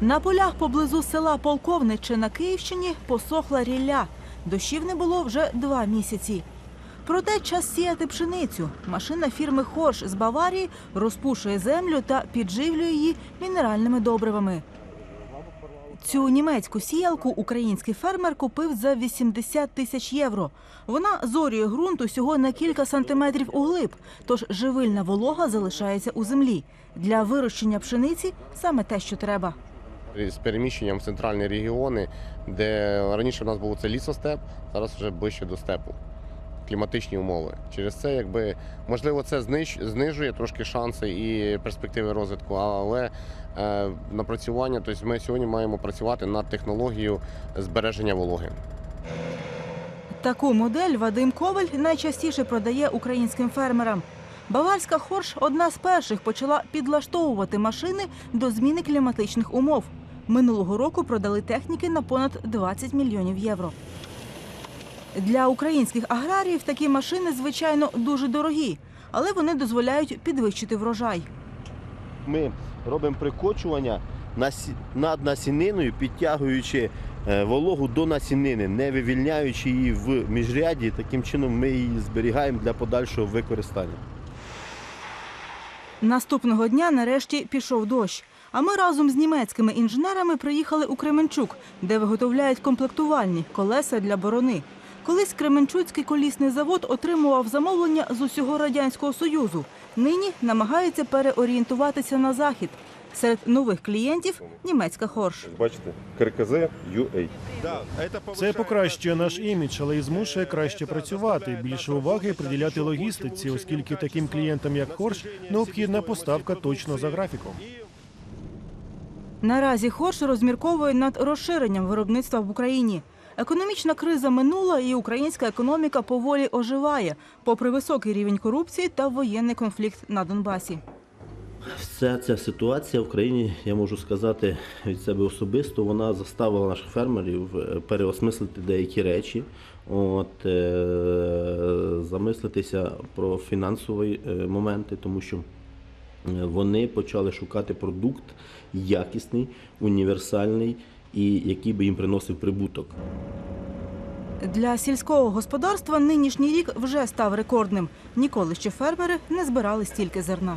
На полях поблизу села Полковниче на Київщині посохла рілля. Дощів не було вже два місяці. Проте час сіяти пшеницю. Машина фірми Хорш з Баварії розпушує землю та підживлює її мінеральними добривами. Цю німецьку сіялку український фермер купив за 80 тисяч євро. Вона зорює ґрунт усього на кілька сантиметрів углиб, тож живильна волога залишається у землі. Для вирощення пшениці саме те, що треба. З переміщенням в центральні регіони, де раніше в нас був це лісостеп, зараз вже ближче до степу. Кліматичні умови. Через це, якби можливо, це зниж, знижує трошки шанси і перспективи розвитку, але е, напрацювання, тобто ми сьогодні маємо працювати над технологією збереження вологи. Таку модель Вадим Коваль найчастіше продає українським фермерам. Баварська Хорш одна з перших почала підлаштовувати машини до зміни кліматичних умов. Минулого року продали техніки на понад 20 мільйонів євро. Для українських аграріїв такі машини, звичайно, дуже дорогі, але вони дозволяють підвищити врожай. Ми робимо прикочування над насіниною, підтягуючи е, вологу до насінини, не вивільняючи її в міжряді. Таким чином ми її зберігаємо для подальшого використання. Наступного дня нарешті пішов дощ. А ми разом з німецькими інженерами приїхали у Кременчук, де виготовляють комплектувальні колеса для борони. Колись Кременчуцький колісний завод отримував замовлення з усього радянського союзу. Нині намагається переорієнтуватися на захід. Серед нових клієнтів німецька хорш. Бачите, КРКЗ UA. Це покращує наш імідж, але й змушує краще працювати, більше уваги приділяти логістиці, оскільки таким клієнтам, як Хорш, необхідна поставка точно за графіком. Наразі Хорш розмірковує над розширенням виробництва в Україні. Економічна криза минула, і українська економіка поволі оживає, попри високий рівень корупції та воєнний конфлікт на Донбасі. Вся ця ситуація в країні, я можу сказати від себе особисто, вона заставила наших фермерів е, переосмислити деякі речі, от, е, замислитися про фінансові е, моменти, тому що вони почали шукати продукт якісний, універсальний і який би їм приносив прибуток. Для сільського господарства нинішній рік вже став рекордним. Ніколи ще фермери не збирали стільки зерна.